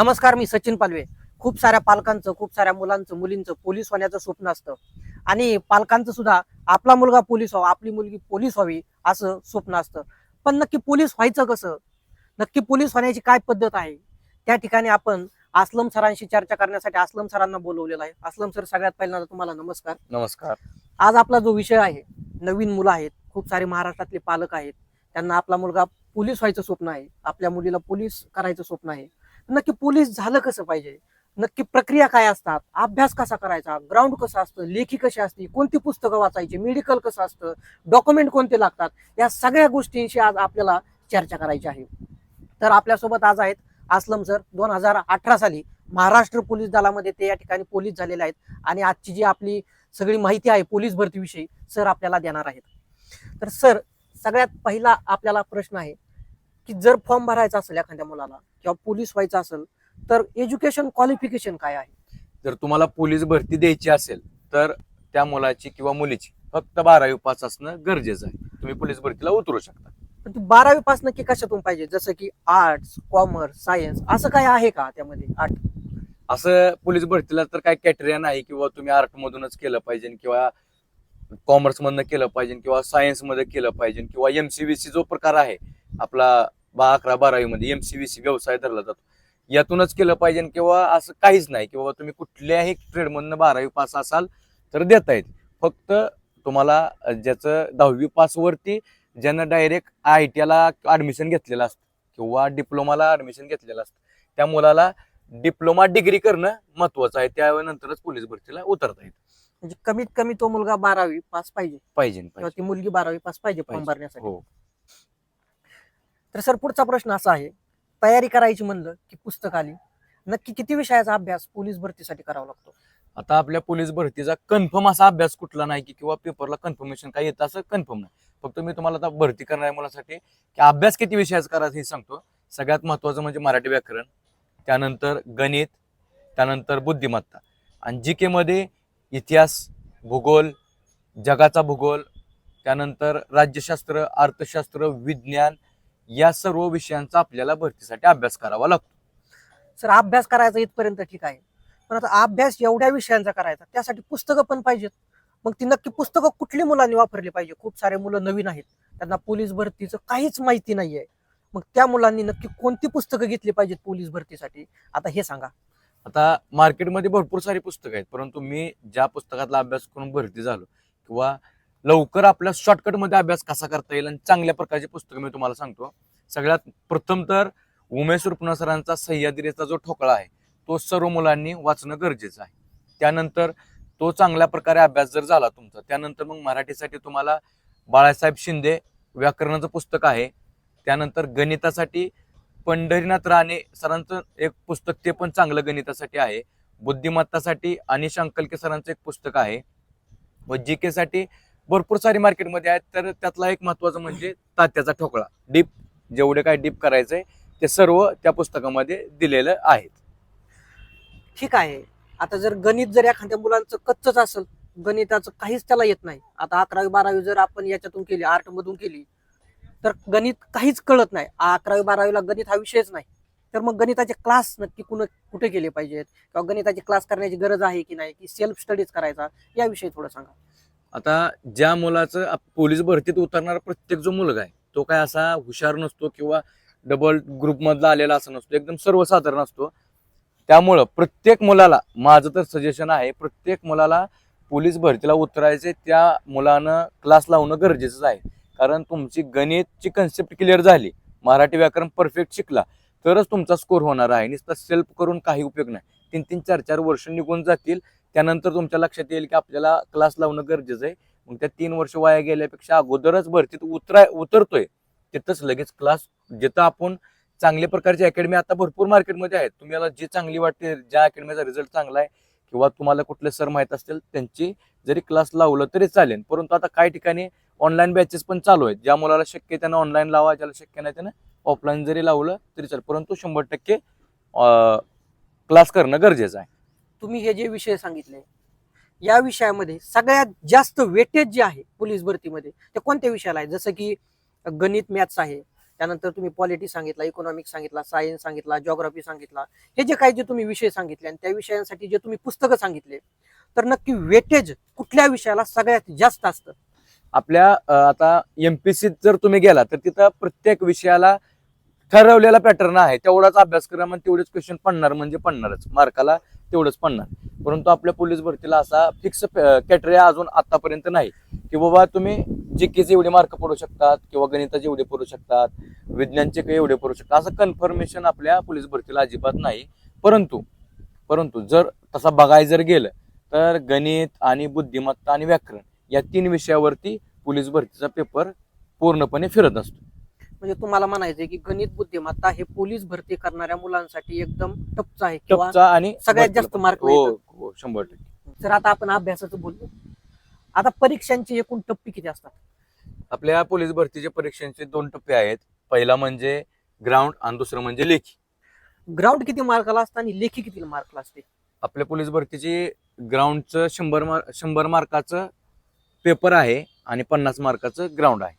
नमस्कार मी सचिन पालवे. खूप साऱ्या पालकांचं खूप साऱ्या मुलांचं मुलींचं पोलीस होण्याचं स्वप्न असतं. आणि पालकांचं सुद्धा आपला मुलगा पोलीस व्हावा आपली मुलगी पोलीस व्हावी असं स्वप्न असतं. पण नक्की पोलीस व्हायचं कसं? नक्की पोलीस होण्याची काय पद्धत आहे? त्या ठिकाणी आपण असलम सरांशी चर्चा करण्यासाठी असलम सरांना बोलवलेलं आहे. असलम सर सगळ्यात पहिल्यांदा तुम्हाला नमस्कार. नमस्कार. आज आपला जो विषय आहे नवीन मुलं आहेत खूप सारे महाराष्ट्रातले पालक आहेत त्यांना आपला मुलगा पोलीस व्हायचं स्वप्न आहे आपल्या मुलीला पोलीस करायचं स्वप्न आहे. नक्की पोलीस झालं कसं पाहिजे? नक्की प्रक्रिया काय असतात? अभ्यास कसा करायचा? ग्राउंड कसं असतं? लेखी कशी असते? कोणती पुस्तकं वाचायची? मेडिकल कसं असतं? डॉक्युमेंट कोणते लागतात? या सगळ्या गोष्टींशी आज आपल्याला चर्चा करायची आहे. तर आपल्यासोबत आज आहेत असलम सर दोन हजार अठरा साली महाराष्ट्र पोलीस दलामध्ये ते या ठिकाणी पोलीस झालेले आहेत. आणि आजची जी आपली सगळी माहिती आहे पोलीस भरतीविषयी सर आपल्याला देणार आहेत. तर सर सगळ्यात पहिला आपल्याला प्रश्न आहे की जर फॉर्म भरायचा असेल एखाद्या मुलाला किंवा पोलीस व्हायचं असेल तर एज्युकेशन क्वालिफिकेशन काय आहे? जर तुम्हाला पोलीस भरती द्यायची असेल तर त्या मुलाची किंवा मुलीची फक्त बारावी पास असणं गरजेचं आहे. तुम्ही पोलीस भरतीला उतरू शकता. पण ती बारावी पास नक्की कशातून पाहिजे? जसं की आर्ट्स कॉमर्स सायन्स असं काय आहे का त्यामध्ये आर्ट? असं पोलीस भरतीला तर काय कॅटेरिया नाही किंवा तुम्ही आर्ट मधूनच केलं पाहिजे किंवा कॉमर्स मधनं केलं पाहिजे किंवा सायन्समध्ये केलं पाहिजे किंवा एमसीव्हीसी जो प्रकार आहे आपला बा अकरा बारावी मध्ये एमसीव्हीसी व्यवसाय धरला जातो. यातूनच केलं पाहिजे किंवा असं काहीच नाही किंवा तुम्ही कुठल्याही ट्रेडमधनं बारावी पास असाल तर देता येईल फक्त तुम्हाला ज्याचं दहावी पास वरती ज्यानं डायरेक्ट आय टी ला ऍडमिशन घेतलेलं असतं किंवा डिप्लोमाला ऍडमिशन घेतलेलं असतं त्या मुलाला डिप्लोमा डिग्री करणं महत्वाचं आहे. त्यानंतरच पोलीस भरतीला उतरता येत. म्हणजे कमीत कमी तो मुलगा बारावी पास पाहिजे. पाहिजे ती मुलगी बारावी पास पाहिजे फॉर्म पाहिजे. भरण्यासाठी. हो. तर सर पुढचा प्रश्न असा आहे. तयारी करायची म्हणलं की पुस्तक आली. नक्की किती विषयाचा अभ्यास पोलीस भरतीसाठी करावा लागतो? आता आपल्या पोलीस भरतीचा कन्फर्म असा अभ्यास कुठला नाही की किंवा पेपरला कन्फर्मेशन काय येतं असं कन्फर्म नाही. फक्त मी तुम्हाला आता भरती करणाऱ्या मुलासाठी की अभ्यास किती विषयाचा करायचा हे सांगतो. सगळ्यात महत्वाचं म्हणजे मराठी व्याकरण त्यानंतर गणित त्यानंतर बुद्धिमत्ता. आणि जी केमध्ये इतिहास भूगोल जगाचा भूगोल त्यानंतर राज्यशास्त्र अर्थशास्त्र विज्ञान या सर्व विषयांचा आपल्याला भरतीसाठी अभ्यास करावा लागतो. सर अभ्यास करायचा इथपर्यंत ठीक आहे. पण आता अभ्यास एवढ्या विषयांचा करायचा त्यासाठी पुस्तकं पण पाहिजेत. मग ती नक्की पुस्तकं कुठली मुलांनी वापरली पाहिजे? खूप सारे मुलं नवीन आहेत. त्यांना पोलीस भरतीचं काहीच माहिती नाहीये. मग त्या मुलांनी नक्की कोणती पुस्तकं घेतली पाहिजेत पोलीस भरतीसाठी? आता हे सांगा. आता मार्केटमध्ये भरपूर सारी पुस्तकं आहेत परंतु मी ज्या पुस्तकातला अभ्यास करून भरती झालो किंवा लवकर आपल्या शॉर्टकटमध्ये अभ्यास कसा करता येईल आणि चांगल्या प्रकारची पुस्तकं मी तुम्हाला सांगतो. सगळ्यात प्रथम तर उमेश रुपना सरांचा सह्याद्रीचा जो ठोकळा आहे तो सर्व मुलांनी वाचणं गरजेचं आहे. त्यानंतर तो चांगल्या प्रकारे अभ्यास जर झाला तुमचा त्यानंतर मग मराठीसाठी तुम्हाला बाळासाहेब शिंदे व्याकरणाचं पुस्तक आहे. त्यानंतर गणितासाठी पंढरीनाथ राणे सरांचं एक पुस्तक ते पण चांगलं गणितासाठी आहे. बुद्धिमत्तासाठी अनिश अंकलके सरांचं एक पुस्तक आहे. व जी केसाठी भरपूर सारी मार्केटमध्ये आहेत. तर त्यातला एक महत्वाचं म्हणजे तात्याचा ठोकळा. डीप जेवढे काय डीप करायचंय ते सर्व त्या पुस्तकामध्ये दिलेलं आहे ठीक आहे. आता जर गणित जर एखाद्या मुलांचं कच्चच असेल गणिताचं काहीच त्याला येत नाही. आता अकरावी बारावी जर आपण याच्यातून केली आर्ट मधून केली तर गणित काहीच कळत नाही. अकरावी बारावीला गणित हा विषयच नाही. तर मग गणिताचे क्लास नक्की कुण कुठे केले पाहिजेत? किंवा गणिताचे क्लास करण्याची गरज आहे की नाही? की सेल्फ स्टडीज करायचा? याविषयी थोडं सांगा. आता ज्या मुलाचं पोलीस भरतीत उतरणारा प्रत्येक जो मुलगा आहे तो काय असा हुशार नसतो किंवा डबल ग्रुपमधला आलेला असा नसतो एकदम सर्वसाधारण असतो. त्यामुळं प्रत्येक मुलाला माझं तर सजेशन आहे प्रत्येक मुलाला पोलीस भरतीला उतरायचे त्या मुलानं क्लास लावणं गरजेचंच आहे. कारण तुमची गणितची कन्सेप्ट क्लिअर झाली मराठी व्याकरण परफेक्ट शिकला तरच तुमचा स्कोर होणार आहे. नुसतं सेल्फ करून काही उपयोग नाही. तीन तीन चार चार वर्ष निघून जातील त्यानंतर तुमच्या लक्षात येईल की आपल्याला क्लास लावणं गरजेचं आहे. मग त्या तीन वर्ष वाया गेल्यापेक्षा अगोदरच भरतीत उतराय उतरतोय. तिथंच लगेच क्लास जिथं आपण चांगल्या प्रकारची अकॅडमी आता भरपूर मार्केटमध्ये आहेत. तुम्हाला जी चांगली वाटते ज्या अकॅडमीचा रिझल्ट चांगला आहे किंवा तुम्हाला कुठले सर माहीत असतील त्यांची जरी क्लास लावलं तरी चालेल. परंतु आता काही ठिकाणी ऑनलाईन बॅचेस पण चालू आहेत. ज्या मुलाला शक्य आहे त्यांना ऑनलाईन लावा ज्याला शक्य नाही त्यांना ऑफलाईन जरी लावलं तरी चालेल. परंतु शंभर टक्के क्लास करणं गरजेचं आहे. तुम्ही हे जे विषय सांगितले या विषयामध्ये सगळ्यात जास्त वेटेज जे आहे पोलीस भरतीमध्ये ते कोणत्या विषयाला आहे? जसं की गणित मॅथ्स आहे. त्यानंतर तुम्ही पॉलिटी सांगितला इकॉनॉमिक्स सांगितला सायन्स सांगितला जॉग्राफी सांगितला. हे जे काही जे तुम्ही विषय सांगितले आणि त्या विषयांसाठी जे तुम्ही पुस्तकं सांगितले तर नक्की वेटेज कुठल्या विषयाला सगळ्यात जास्त असतं? आपल्या अ, आता एमपीसीत जर तुम्ही गेला तर तिथं प्रत्येक विषयाला ठरवलेला पॅटर्न आहे. तेवढाच अभ्यासक्रम आणि तेवढेच क्वेश्चन पडणार म्हणजे पडणारच. मार्काला तेवढंच पडणार. परंतु आपल्या पोलीस भरतीला असा फिक्स कॅटेरिया अजून आतापर्यंत नाही. की बाबा तुम्ही जीकेचे एवढे मार्क पडू शकतात किंवा गणिताचे एवढे पडू शकतात विज्ञानचे काही एवढे पडू शकतात असं कन्फर्मेशन आपल्या पोलीस भरतीला अजिबात नाही. परंतु परंतु जर तसा बघाय जर गेलं तर गणित आणि बुद्धिमत्ता आणि व्याकरण या तीन विषयावरती पोलीस भरतीचा पेपर पूर्णपणे फिरत असतो. म्हणजे तुम्हाला म्हणायचंय की गणित बुद्धिमत्ता हे पोलीस भरती करणाऱ्या मुलांसाठी एकदम टपचं आहे किंवा टपचा आणि सगळ्यात जास्त. मार्क हो. हो शंभर टक्के. जर आता आपण अभ्यासाचं बोललो आता परीक्षांची एकूण टप्पे किती असतात? आपल्या पोलीस भरतीच्या परीक्षांचे दोन टप्पे आहेत. पहिला म्हणजे ग्राउंड आणि दुसरं म्हणजे लेखी. ग्राउंड किती मार्काला असतं आणि लेखी किती मार्कला असते? आपल्या पोलीस भरतीची ग्राउंडचं शंभर मार्क शंभर मार्काचं पेपर आहे आणि पन्नास मार्काचं ग्राउंड आहे.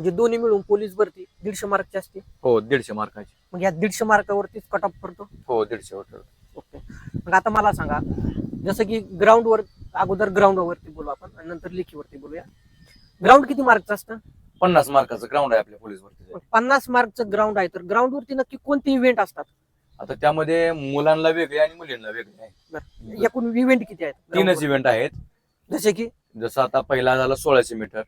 म्हणजे दोन्ही मिळून पोलीस भरती दीडशे मार्कची असते. हो दीडशे मार्काची. मग या दीडशे मार्कावरतीच कट ऑफ पडतो हो दीडशे होतं ओके. मग आता मला सांगा जसं की ग्राउंडवर अगोदर ग्राउंडवरती बोलू आपण आणि नंतर लेखीवरती बोलूया. ग्राउंड किती मार्कचं असतं? पन्नास मार्काचं ग्राउंड आहे आपल्या पोलीस भरतीचं. मग पन्नास मार्कचं ग्राउंड आहे तर ग्राउंडवरती नक्की कोणते इव्हेंट असतात? आता त्यामध्ये मुलांना वेगळे आणि मुलींना वेगळे आहे. एकूण इव्हेंट किती आहेत? तीनच वर? इव्हेंट आहेत. जसे की? जसं आता पहिला झाला सोळाशे मीटर.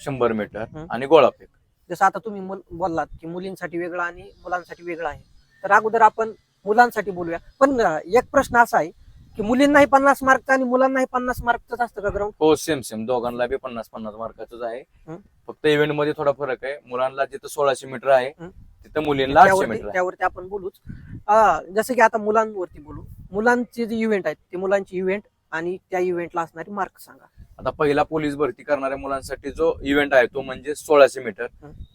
शंभर मीटर हं. आणि गोळाफेक जसं आता तुम्ही मुल- बोललात की मुलींसाठी वेगळं आणि मुलांसाठी वेगळं आहे. तर अगोदर आपण मुलांसाठी बोलूया. पण अं, एक प्रश्न असा आहे की मुलींनाही पन्नास मार्कचा आणि मुलांनाही पन्नास मार्कचाच असतं का ग्राउंड हो सेम सेम दोघांना बी पन्नास पन्नास मार्काचंच आहे. हं. फक्त इव्हेंटमध्ये थोडा फरक आहे. मुलांना जिथं सोळाशे मीटर आहे हं. तिथं मुलींना आठशे त्यावरती मीटर आहे. त्यावरती आपण बोलूच. अं, जसं की आता मुलांवरती बोलू. मुलांचे जे इव्हेंट आहेत ते मुलांचे इव्हेंट आणि त्या इव्हेंटला असणारे मार्क सांगा. आता पहिला पोलीस भरती करणाऱ्या मुलांसाठी जो इव्हेंट आहे तो म्हणजे सोळाशे मीटर.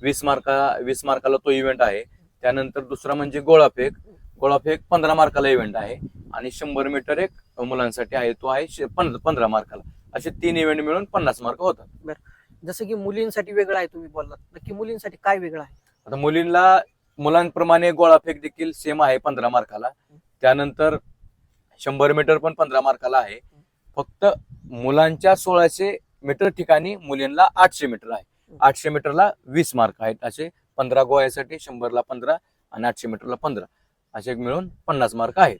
वीस मार्का वीस मार्काला तो इव्हेंट आहे. त्यानंतर दुसरा म्हणजे गोळाफेक. गोळाफेक पंधरा मार्काला इव्हेंट आहे आणि शंभर मीटर एक मुलांसाठी आहे तो आहे पंधरा मार्काला. असे तीन इव्हेंट मिळून पन्नास मार्क होतात. जसं की मुलींसाठी वेगळं आहे तुम्ही बोललात. नक्की मुलींसाठी काय वेगळं आहे? आता मुलींना मुलांप्रमाणे गोळाफेक देखील सेम आहे पंधरा मार्काला. त्यानंतर शंभर मीटर पण पंधरा मार्काला आहे. फक्त मुलांच्या सोळाशे मीटर ठिकाणी मुलींना आठशे मीटर आहे. आठशे मीटरला वीस मार्क आहेत असे. पंधरा गोळ्यासाठी शंभरला पंधरा आणि आठशे मीटरला पंधरा. असे मिळून पन्नास मार्क आहेत.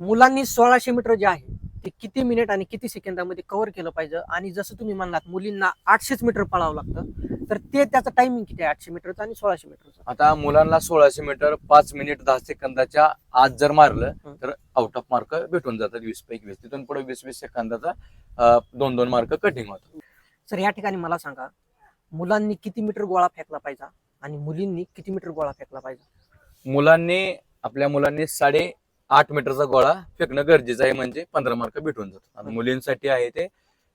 मुलांनी सोळाशे मीटर जे आहे ते किती मिनिट आणि किती सेकंदामध्ये कव्हर केलं पाहिजे? आणि जसं तुम्ही म्हणलात मुलींना आठशेच मीटर पळावं लागतं. तर ते त्याचं टायमिंग किती आहे? आठशे मीटरचं आणि सोळाशे मीटरचं आता मुलांना सोळाशे मीटर पाच मिनिट दहा सेकंदाच्या आत जर मारलं. तर आउट ऑफ मार्क भेटून जातात वीस पैकी वीस. तिथून पुढे वीस वीस सेकंदाचा दोन दोन मार्क कटिंग होतात सर या ठिकाणी मला सांगा मुलांनी किती मीटर गोळा फेकला पाहिजे आणि मुलींनी किती मीटर गोळा फेकला पाहिजे? मुलांनी आपल्या मुलांनी साडे आठ मीटरचा गोळा फेकणं गरजेचं आहे म्हणजे पंधरा मार्क भेटून जातात. आणि मुलींसाठी आहे ते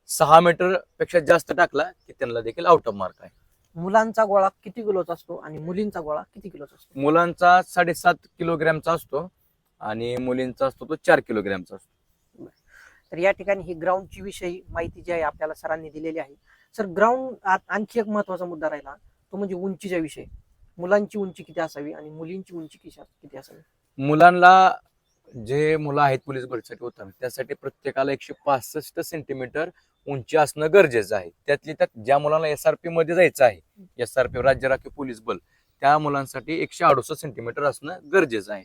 सहा मीटरपेक्षा जास्त टाकला की त्यांना देखील आउट ऑफ मार्क आहे. मुलांचा गोळा किती किलोचा असतो आणि मुलींचा गोळा किती किलोचा असतो? मुलांचा साडेसात किलोग्रॅमचा असतो आणि मुलींचा असतो तो चार किलोग्रॅमचा असतो. तर या ठिकाणी ही ग्राउंडची विषयी माहिती जी आहे आपल्याला सरांनी दिलेली आहे. सर ग्राउंड आणखी एक महत्त्वाचा मुद्दा राहिला तो म्हणजे उंचीच्या विषयी. मुलांची उंची किती असावी आणि मुलींची उंची किती किती असावी? मुलांना जे मुलं आहेत पोलीस भरतीसाठी होतात त्यासाठी प्रत्येकाला एकशे पासष्ट सेंटीमीटर उंची असणं गरजेचं आहे. त्यातली त्यात ज्या मुलांना एसआरपी मध्ये जायचं आहे एस आर पी राज्य राखीव पोलीस बल त्या मुलांसाठी एकशे अडुसष्ट सेंटीमीटर असणं गरजेचं आहे.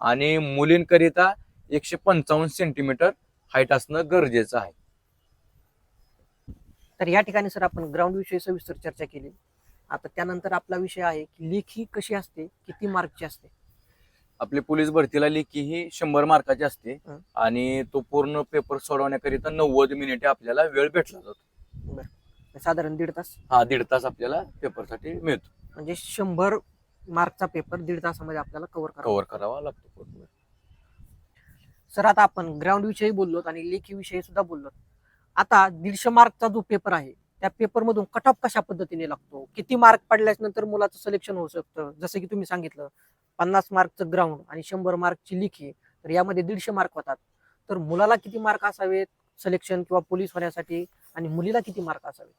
आणि मुलींकरिता एकशे पंचावन्न सेंटीमीटर हाईट असणं गरजेचं आहे. तर या ठिकाणी सर आपण ग्राउंड विषयी सविस्तर चर्चा केली. आता त्यानंतर आपला विषय आहे की लेखी कशी असते किती मार्कची असते. आपली पोलीस भरतीला लेखी ही शंभर मार्काची असते. हं. आणि तो पूर्ण पेपर सोडवण्याकरिता नव्वद मिनिटे आपल्याला वेळ भेटला जातो. साधारण दीड तास? हा दीड तास आपल्याला पेपरसाठी मिळतो. म्हणजे शंभर मार्कचा पेपर दीड तासामध्ये आपल्याला कव्हर करावा. कव्हर करावा लागतो पूर्ण. सर आता आपण ग्राउंड विषयी बोललो आणि लेखी विषयी सुद्धा बोललो. आता दीडशे मार्कचा जो पेपर आहे त्या पेपर मधून कट ऑफ कशा पद्धतीने लागतो? किती मार्क पडल्याच नंतर मुलाचं सिलेक्शन होऊ शकतं? जसं की तुम्ही सांगितलं पन्नास मार्कचं ग्राउंड आणि शंभर मार्कची लेखी तर यामध्ये दीडशे मार्क होतात. तर मुलाला किती मार्क असावेत सिलेक्शन किंवा पोलीस होण्यासाठी? आणि मुलीला किती मार्क असावेत?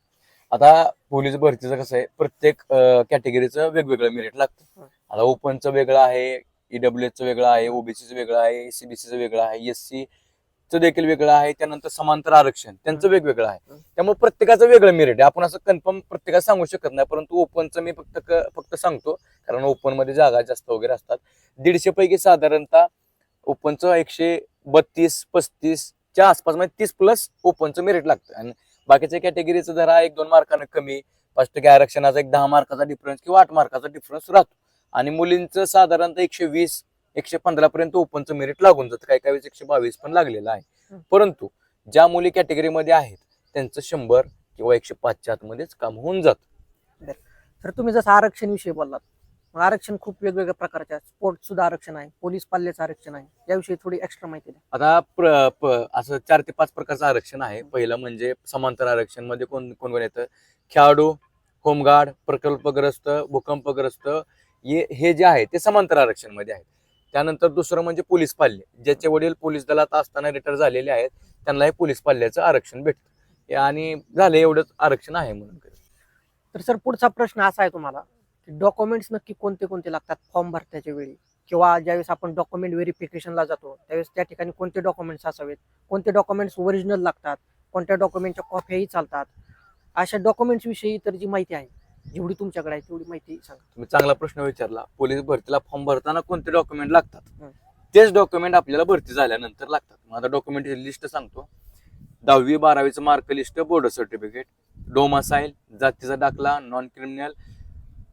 आता पोलीस भरतीचं कसं आहे प्रत्येक कॅटेगरीचं वेगवेगळं मेरिट लागतं. आता ओपनचं वेगळं आहे ईडब्ल्यू चं वेगळं आहे ओबीसीचं वेगळं आहे एसीबीसीचं वेगळं आहे एससी देखील वेगळं आहे त्यानंतर समांतर आरक्षण त्यांचं. वेगवेगळं आहे. त्यामुळे प्रत्येकाचं वेगळं मेरिट आहे. आपण असं कन्फर्म प्रत्येकाला सांगू शकत नाही परंतु ओपनचं मी फक्त फक्त सांगतो कारण ओपनमध्ये जागा जास्त वगैरे असतात. दीडशे पैकी साधारणतः ओपनचं एकशे बत्तीस पस्तीस च्या आसपास म्हणजे तीस प्लस ओपनचं मेरिट लागतं. आणि बाकीच्या कॅटेगरीचं जरा एक दोन मार्कानं कमी पाच टक्के आरक्षणाचा एक दहा मार्काचा डिफरन्स किंवा आठ मार्काचा डिफरन्स राहतो. आणि मुलींचं साधारणतः एकशे वीस एकशे पंधरा पर्यंत ओपनचं मेरिट लागून जातं. काही काही वेळेस एकशे बावीस पण लागलेलं आहे. परंतु ज्या मुली कॅटेगरीमध्ये आहेत त्यांचं शंभर किंवा एकशे पाचच्या आतमध्येच काम होऊन जातं. तर तुम्ही जसं आरक्षण विषयी बोललात मग आरक्षण खूप वेगवेगळ्या प्रकारचे आहे. स्पोर्ट सुद्धा आरक्षण आहे पोलीस पाल्याचं आरक्षण आहे. याविषयी थोडी एक्स्ट्रा माहिती द्या. आता असं चार ते पाच प्रकारचं आरक्षण आहे. पहिलं म्हणजे समांतर आरक्षणमध्ये कोण कोण कोण येतं? खेळाडू होमगार्ड प्रकल्पग्रस्त भूकंपग्रस्त हे हे जे आहे ते समांतर आरक्षणमध्ये आहे त्यानंतर दुसरं म्हणजे पोलीस पाल्य. ज्याचे वडील पोलीस दलात असताना रिटायर झालेले आहेत त्यांना हे पोलीस पाल्याचं आरक्षण भेटतं. आणि झालं एवढंच आरक्षण आहे म्हणून तर सर पुढचा प्रश्न असा आहे तुम्हाला की डॉक्युमेंट्स नक्की कोणते कोणते लागतात फॉर्म भरत्याच्या वेळी? किंवा ज्यावेळेस आपण डॉक्युमेंट व्हेरिफिकेशनला जातो त्यावेळेस त्या ठिकाणी कोणते डॉक्युमेंट्स असावेत? कोणते डॉक्युमेंट्स ओरिजिनल लागतात? कोणत्या डॉक्युमेंटच्या कॉप्याही चालतात? अशा डॉक्युमेंट्सविषयी तर जी माहिती आहे जेवढी तुमच्याकडे आहे तेवढी माहिती सांगा. तुम्ही चांगला प्रश्न विचारला पोलीस भरतीला फॉर्म भरताना कोणते डॉक्युमेंट लागतात? हं. तेच डॉक्युमेंट आपल्याला भरती झाल्यानंतर लागतात. मग आता डॉक्युमेंट लिस्ट सांगतो. दहावी बारावीचं mark list board certificate domicile जातीचा दाखला नॉन क्रिमिनल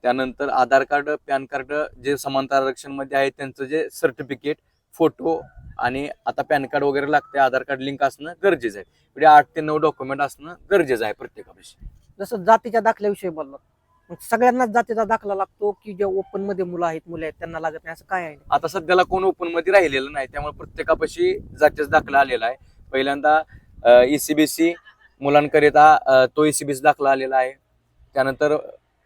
त्यानंतर आधार कार्ड पॅन कार्ड जे समांतर आरक्षणमध्ये आहे त्यांचं जे सर्टिफिकेट फोटो आणि आता पॅन कार्ड वगैरे लागते आधार कार्ड लिंक असणं गरजेचं आहे. म्हणजे आठ ते नऊ डॉक्युमेंट असणं गरजेचं आहे प्रत्येकापाशी जसं जातीच्या दाखल्याविषयी बोललात. मग सगळ्यांनाच जातीचा दाखला लागतो की जे ओपनमध्ये मुलं आहेत मुले आहेत त्यांना लागत नाही असं काय आहे? आता सध्याला कोण ओपनमध्ये राहिलेलं नाही त्यामुळे प्रत्येकापाशी जातीचा दाखला आलेला आहे. पहिल्यांदा ईसीबीसी मुलांकरिता अ, तो ईसीबीसी दाखला आलेला आहे. त्यानंतर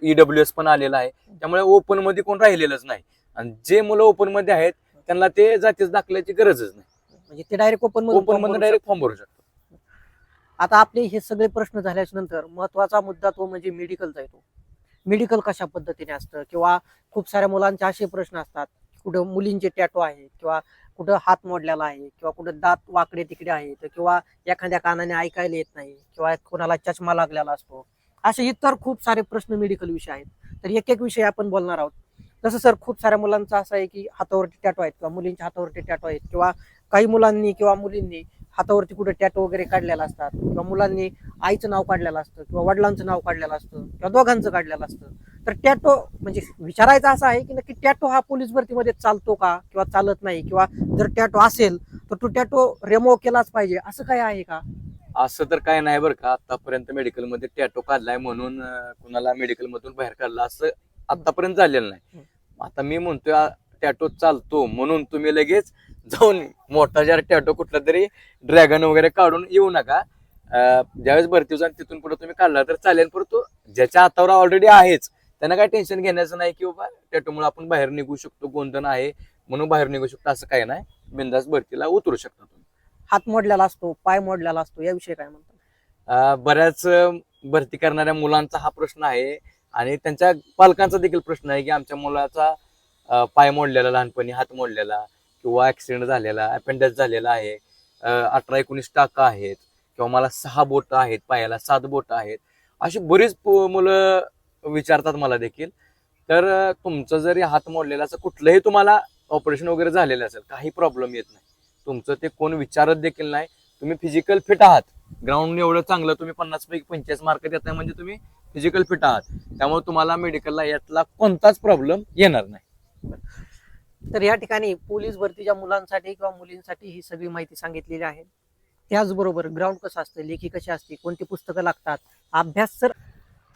ईडब्ल्यू एस पण आलेला आहे. त्यामुळे ओपनमध्ये कोण राहिलेलंच नाही. आणि जे मुलं ओपनमध्ये आहेत त्यांना ते जातीच दाखल्याची गरजच नाही. म्हणजे ते डायरेक्ट ओपन ओपनमध्ये डायरेक्ट फॉर्म भरू शकतो आता आपले हे सगळे प्रश्न झाल्याच्यानंतर महत्त्वाचा मुद्दा तो म्हणजे मेडिकलचा येतो मेडिकल कशा पद्धतीने असतं? किंवा खूप साऱ्या मुलांचे असे प्रश्न असतात कुठं मुलींचे टॅटो आहे किंवा कुठं हात मोडलेला आहे किंवा कुठं दात वाकडे तिकडे आहेत किंवा एखाद्या कानाने ऐकायला येत नाही किंवा कोणाला चष्मा लागलेला असतो. असे इतर खूप सारे प्रश्न मेडिकल विषय आहेत. तर एक एक विषय आपण बोलणार आहोत. जसं सर खूप साऱ्या मुलांचं असं आहे की हातावरती टॅटो आहेत किंवा मुलींच्या हातावरती टॅटो आहेत किंवा काही मुलांनी किंवा मुलींनी हातावरती कुठे टॅटो वगैरे काढलेला असतात किंवा मुलांनी आईचं नाव काढलेलं असतं किंवा वडिलांचं नाव काढलेलं असतं किंवा दोघांचं काढलेलं असतं. तर टॅटो म्हणजे विचारायचं असं आहे की नक्की टॅटो हा पोलीस भरतीमध्ये चालतो का किंवा चालत नाही? किंवा जर टॅटो असेल तर तो टॅटो रेमो केलाच पाहिजे. असं काय आहे का? असं तर काय नाही बरं का. आतापर्यंत मेडिकलमध्ये टॅटो काढलाय म्हणून कुणाला मेडिकल मधून बाहेर काढला असं आतापर्यंत झालेलं नाही. आता मी म्हणतोय टॅटो चालतो. म्हणून तुम्ही लगेच जाऊन मोठा जर टॅटो कुठला तरी ड्रॅगन वगैरे काढून येऊ नका. ज्यावेळेस भरती जाऊन तिथून पुढे तुम्ही काढला तर चालेल परंतु ज्याच्या हातावर ऑलरेडी आहेच त्यांना काय टेन्शन घेण्याचं नाही की बाबा टॅटोमुळे आपण बाहेर निघू शकतो गोंधन आहे म्हणून बाहेर निघू शकतो असं काही नाही. बिंदास भरतीला उतरू शकता तुम्ही. हात मोडलेला असतो पाय मोडलेला असतो याविषयी काय म्हणतात बऱ्याच भरती करणाऱ्या मुलांचा हा प्रश्न आहे आणि त्यांच्या पालकांचा देखील प्रश्न आहे की आमच्या मुलाचा पाय मोडलेला लहानपणी हात मोडलेला. किंवा ऍक्सिडेंट झालेला अपेंडस झालेला आहे अठरा एकोणीस टाका आहेत किंवा मला सहा बोट आहेत पायाला सात बोट आहेत अशी बरीच मुलं विचारतात मला देखील. तर तुमचं जरी हात मोडलेला असं कुठलंही तुम्हाला ऑपरेशन वगैरे झालेलं असेल काही प्रॉब्लेम येत नाही. तुमचं ते कोण विचारत देखील नाही. तुम्ही फिजिकल फिट आहात. ग्राउंड एवढं चांगलं तुम्ही पन्नास पैकी पंचेचाळीस मार्क नाही म्हणजे तुम्ही फिजिकल फिट आहात. त्यामुळे तुम्हाला मेडिकलला यातला कोणताच प्रॉब्लेम येणार नाही. तर या ठिकाणी पोलीस भरतीच्या मुलांसाठी किंवा मुलींसाठी ही सगळी माहिती सांगितलेली आहे. त्याचबरोबर ग्राउंड कसं असतं लेखी कशी असते कोणती पुस्तकं लागतात अभ्यास सर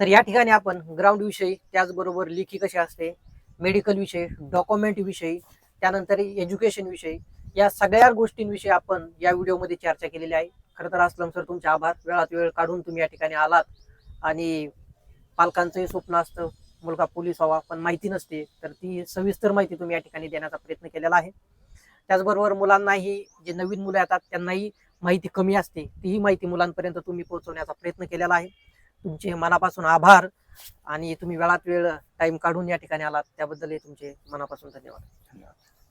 तर या ठिकाणी आपण ग्राउंड विषयी त्याचबरोबर लेखी कशी असते मेडिकल विषय डॉक्युमेंट विषयी त्यानंतर एज्युकेशन विषयी या सगळ्या गोष्टींविषयी आपण या व्हिडिओमध्ये चर्चा केलेली आहे. खरं तर असलम सर तुमचे आभार. वेळात वेळ काढून तुम्ही या ठिकाणी आलात आणि पालकांचंही स्वप्न असतं. मुलगा पोलीस व्हावा पण माहिती नसते. तर ती सविस्तर माहिती तुम्ही या ठिकाणी देण्याचा प्रयत्न केलेला आहे. त्याचबरोबर मुलांनाही जे नवीन मुलं येतात त्यांनाही माहिती कमी असते. तीही माहिती मुलांपर्यंत तुम्ही पोहोचवण्याचा प्रयत्न केलेला आहे. तुमचे मनापासून आभार आणि तुम्ही वेळात वेळ टाईम काढून या ठिकाणी आलात. त्याबद्दलही तुमचे मनापासून धन्यवाद. धन्यवाद.